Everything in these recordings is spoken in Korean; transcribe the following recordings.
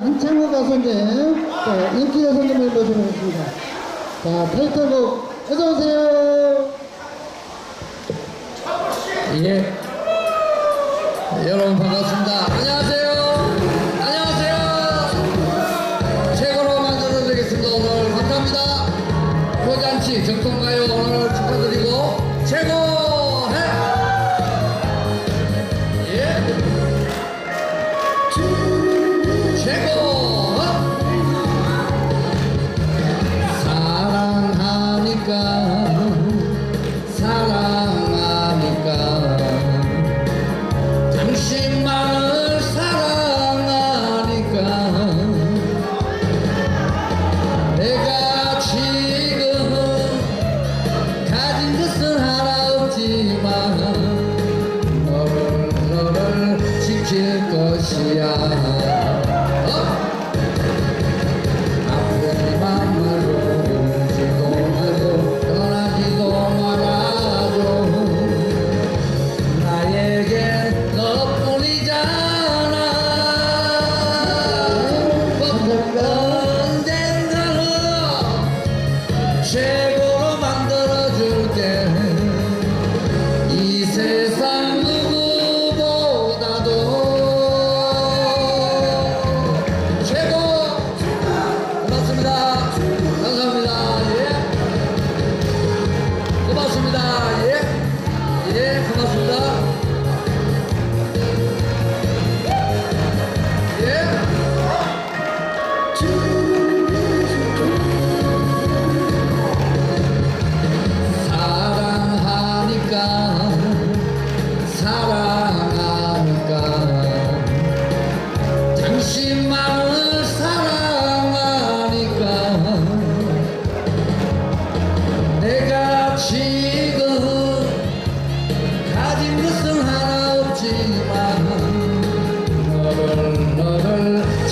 한창호 가수님, 자, 인기 여성님을 모시겠습니다. 자, 타이틀곡 어서오세요. 예. 여러분 반갑습니다. 안녕하세요. 안녕하세요. 최고로 만들어드리겠습니다. 오늘 감사합니다. 호잔치 정통가요 오늘 축하드리고 최고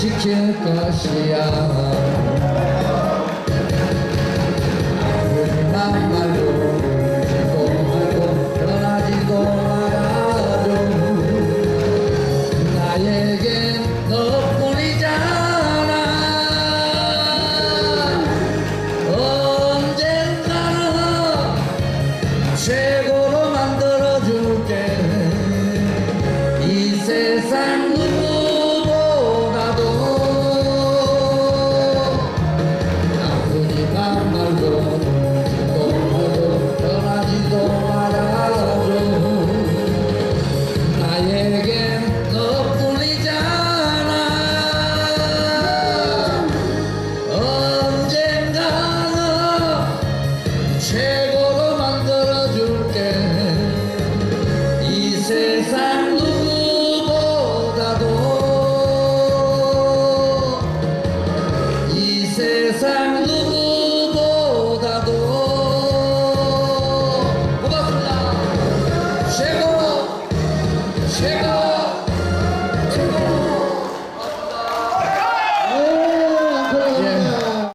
是件高兴呀。